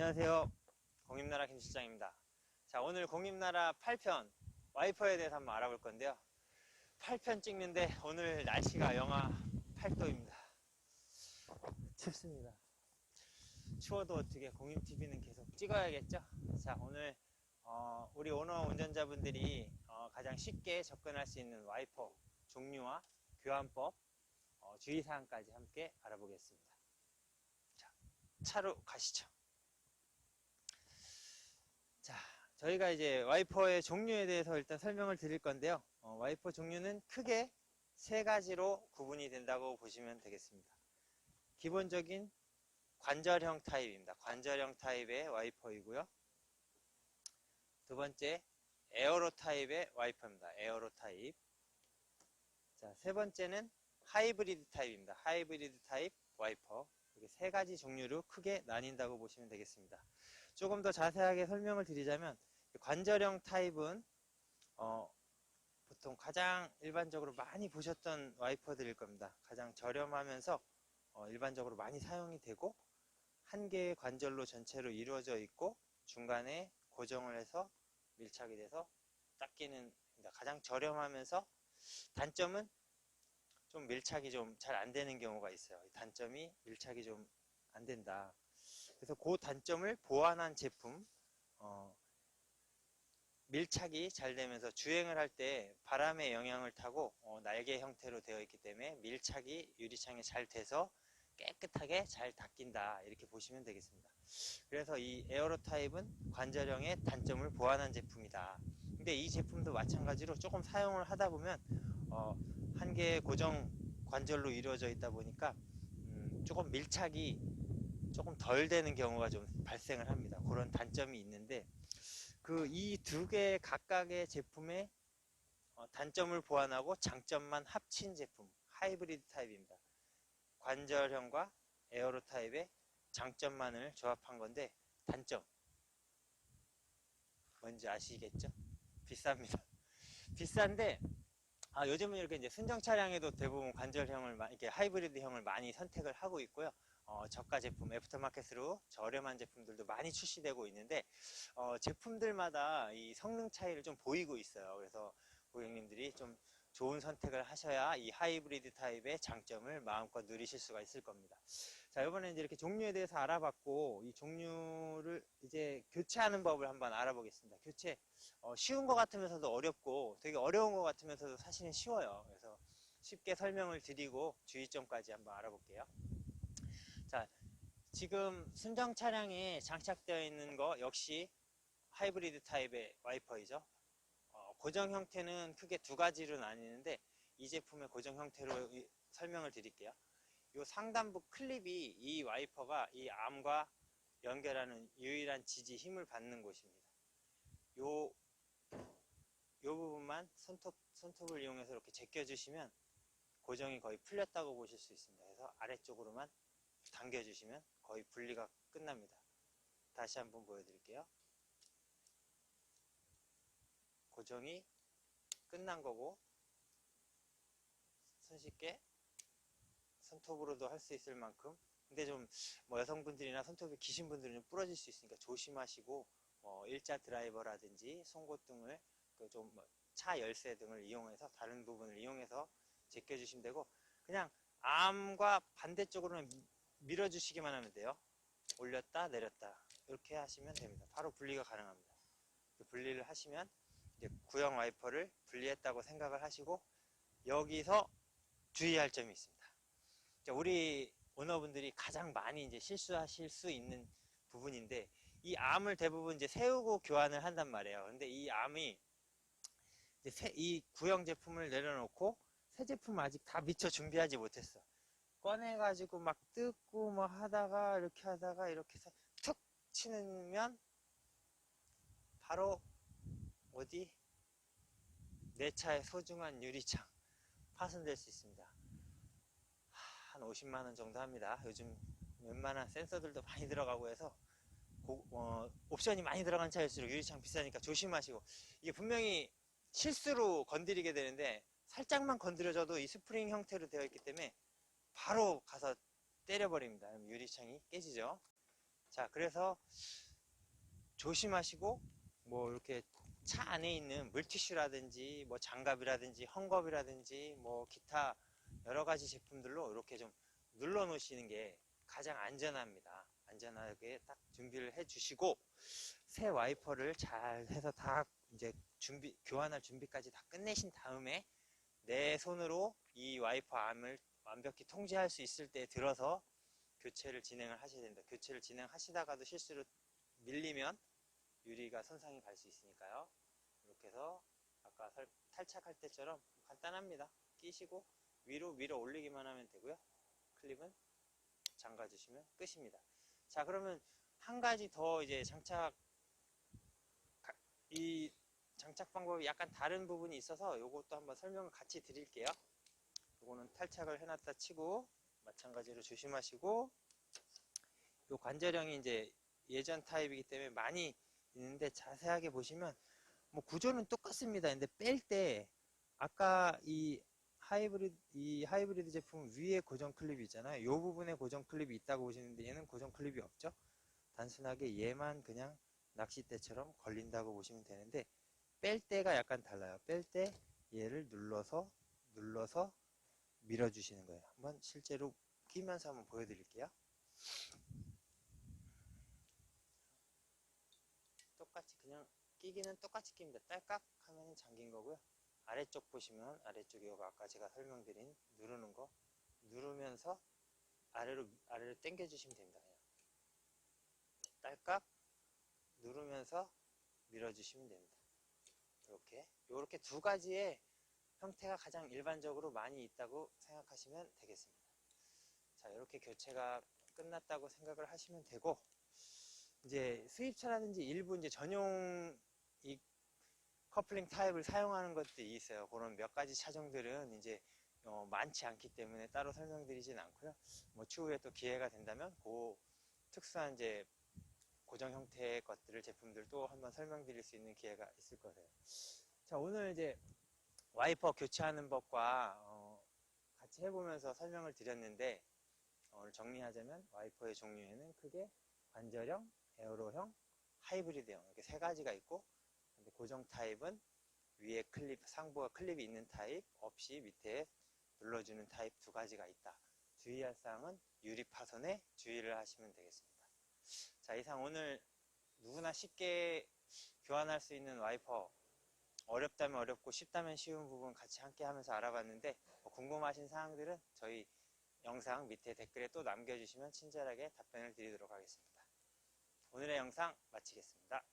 안녕하세요. 공임나라 김실장입니다. 자, 오늘 공임나라 8편 와이퍼에 대해서 한번 알아볼 건데요. 8편 찍는데 오늘 날씨가 영하 8도입니다. 춥습니다. 추워도 어떻게 공임TV는 계속 찍어야겠죠? 자, 오늘 어, 우리 오너 운전자분들이 어, 가장 쉽게 접근할 수 있는 와이퍼 종류와 교환법, 어, 주의사항까지 함께 알아보겠습니다. 자, 차로 가시죠. 자, 저희가 이제 와이퍼의 종류에 대해서 일단 설명을 드릴 건데요. 어, 와이퍼 종류는 크게 세 가지로 구분이 된다고 보시면 되겠습니다. 기본적인 관절형 타입입니다. 관절형 타입의 와이퍼이고요. 두 번째, 에어로 타입의 와이퍼입니다. 에어로 타입. 자, 세 번째는 하이브리드 타입입니다. 하이브리드 타입 와이퍼. 이렇게 세 가지 종류로 크게 나뉜다고 보시면 되겠습니다. 조금 더 자세하게 설명을 드리자면 관절형 타입은 어, 보통 가장 일반적으로 많이 보셨던 와이퍼들일 겁니다. 가장 저렴하면서 어, 일반적으로 많이 사용이 되고 한 개의 관절로 전체로 이루어져 있고 중간에 고정을 해서 밀착이 돼서 닦이는 겁니다. 가장 저렴하면서 단점은 좀 밀착이 좀 잘 안 되는 경우가 있어요. 이 단점이 밀착이 좀 안 된다. 그래서 그 단점을 보완한 제품, 어, 밀착이 잘 되면서 주행을 할 때 바람의 영향을 타고 어, 날개 형태로 되어 있기 때문에 밀착이 유리창에 잘 돼서 깨끗하게 잘 닦인다 이렇게 보시면 되겠습니다. 그래서 이 에어로 타입은 관절형의 단점을 보완한 제품이다. 근데 이 제품도 마찬가지로 조금 사용을 하다 보면 어, 한 개의 고정 관절로 이루어져 있다 보니까 음, 조금 밀착이 조금 덜 되는 경우가 좀 발생을 합니다. 그런 단점이 있는데 그 이 두 개 각각의 제품의 어, 단점을 보완하고 장점만 합친 제품 하이브리드 타입입니다. 관절형과 에어로 타입의 장점만을 조합한 건데 단점 뭔지 아시겠죠? 비쌉니다. 비싼데 아, 요즘은 이렇게 이제 순정 차량에도 대부분 관절형을 마- 이렇게 하이브리드형을 많이 선택을 하고 있고요. 어, 저가 제품 애프터마켓으로 저렴한 제품들도 많이 출시되고 있는데 어, 제품들마다 이 성능 차이를 좀 보이고 있어요. 그래서 고객님들이 좀 좋은 선택을 하셔야 이 하이브리드 타입의 장점을 마음껏 누리실 수가 있을 겁니다. 자, 이번에 이제 이렇게 종류에 대해서 알아봤고 이 종류를 이제 교체하는 법을 한번 알아보겠습니다. 교체 어, 쉬운 것 같으면서도 어렵고 되게 어려운 것 같으면서도 사실은 쉬워요. 그래서 쉽게 설명을 드리고 주의점까지 한번 알아볼게요. 자, 지금 순정 차량에 장착되어 있는 거 역시 하이브리드 타입의 와이퍼이죠. 어, 고정 형태는 크게 두 가지로 나뉘는데 이 제품의 고정 형태로 이- 설명을 드릴게요. 이 상단부 클립이 이 와이퍼가 이 암과 연결하는 유일한 지지 힘을 받는 곳입니다. 요, 요 부분만 손톱, 손톱을 이용해서 이렇게 제껴주시면 고정이 거의 풀렸다고 보실 수 있습니다. 그래서 아래쪽으로만 당겨주시면 거의 분리가 끝납니다. 다시 한번 보여드릴게요. 고정이 끝난 거고 손쉽게 손톱으로도 할 수 있을 만큼 근데 좀 뭐 여성분들이나 손톱이 기신 분들은 좀 부러질 수 있으니까 조심하시고 뭐 일자 드라이버라든지 송곳 등을 그 좀 차 열쇠 등을 이용해서 다른 부분을 이용해서 제껴주시면 되고 그냥 암과 반대쪽으로는 미- 밀어주시기만 하면 돼요. 올렸다 내렸다 이렇게 하시면 됩니다. 바로 분리가 가능합니다. 이렇게 분리를 하시면 이제 구형 와이퍼를 분리했다고 생각을 하시고 여기서 주의할 점이 있습니다. 자, 우리 오너분들이 가장 많이 이제 실수하실 수 있는 부분인데 이 암을 대부분 이제 세우고 교환을 한단 말이에요. 근데 이 암이 새- 이 구형 제품을 내려놓고 새 제품 아직 다 미처 준비하지 못했어. 꺼내가지고 막 뜯고 뭐 하다가 이렇게 하다가 이렇게 해서 툭 치면 바로 어디 내 차의 소중한 유리창 파손될 수 있습니다. 하, 한 50만 원 정도 합니다. 요즘 웬만한 센서들도 많이 들어가고 해서 고- 어, 옵션이 많이 들어간 차일수록 유리창 비싸니까 조심하시고 이게 분명히 실수로 건드리게 되는데 살짝만 건드려져도 이 스프링 형태로 되어 있기 때문에 바로 가서 때려버립니다. 유리창이 깨지죠. 자, 그래서 조심하시고 뭐 이렇게 차 안에 있는 물티슈라든지 뭐 장갑이라든지 헝겊이라든지 뭐 기타 여러 가지 제품들로 이렇게 좀 눌러 놓으시는 게 가장 안전합니다. 안전하게 딱 준비를 해 주시고 새 와이퍼를 잘 해서 다 이제 준비 교환할 준비까지 다 끝내신 다음에 내 손으로 이 와이퍼 암을 완벽히 통제할 수 있을 때 들어서 교체를 진행을 하셔야 된다. 교체를 진행하시다가도 실수로 밀리면 유리가 손상이 갈 수 있으니까요. 이렇게 해서 아까 설- 탈착할 때처럼 간단합니다. 끼시고 위로 밀어 올리기만 하면 되고요. 클립은 잠가 주시면 끝입니다. 자, 그러면 한 가지 더 이제 장착 가- 이 장착 방법이 약간 다른 부분이 있어서 이것도 한번 설명을 같이 드릴게요. 이거는 탈착을 해놨다 치고 마찬가지로 조심하시고 이 관절형이 이제 예전 타입이기 때문에 많이 있는데 자세하게 보시면 뭐 구조는 똑같습니다. 근데 뺄 때 아까 이 하이브리드 이 하이브리드 제품 위에 고정 클립이 있잖아요. 이 부분에 고정 클립이 있다고 보시는데 얘는 고정 클립이 없죠. 단순하게 얘만 그냥 낚싯대처럼 걸린다고 보시면 되는데 뺄 때가 약간 달라요. 뺄 때 얘를 눌러서 눌러서 밀어주시는 거예요. 한번 실제로 끼면서 한번 보여드릴게요. 똑같이 그냥 끼기는 똑같이 낍니다. 딸깍 하면 잠긴 거고요. 아래쪽 보시면 아래쪽 이거 아까 제가 설명드린 누르는 거 누르면서 아래로 아래로 당겨 주시면 됩니다. 그냥 딸깍 누르면서 밀어 주시면 됩니다. 이렇게 이렇게 두 가지의 형태가 가장 일반적으로 많이 있다고 생각하시면 되겠습니다. 자, 이렇게 교체가 끝났다고 생각을 하시면 되고 이제 수입차라든지 일부 이제 전용 이 커플링 타입을 사용하는 것들이 있어요. 그런 몇 가지 차종들은 이제 어, 많지 않기 때문에 따로 설명드리진 않고요. 뭐 추후에 또 기회가 된다면 그 특수한 이제 고정 형태의 것들을 제품들도 한번 설명드릴 수 있는 기회가 있을 거예요. 자 오늘 이제 와이퍼 교체하는 법과 어, 같이 해보면서 설명을 드렸는데 어, 오늘 정리하자면 와이퍼의 종류에는 크게 관절형, 에어로형, 하이브리드형 이렇게 세 가지가 있고 근데 고정 타입은 위에 클립, 상부가 클립이 있는 타입 없이 밑에 눌러주는 타입 두 가지가 있다. 주의할 사항은 유리 파손에 주의를 하시면 되겠습니다. 자, 이상 오늘 누구나 쉽게 교환할 수 있는 와이퍼 어렵다면 어렵고 쉽다면 쉬운 부분 같이 함께 하면서 알아봤는데 뭐 궁금하신 사항들은 저희 영상 밑에 댓글에 또 남겨주시면 친절하게 답변을 드리도록 하겠습니다. 오늘의 영상 마치겠습니다.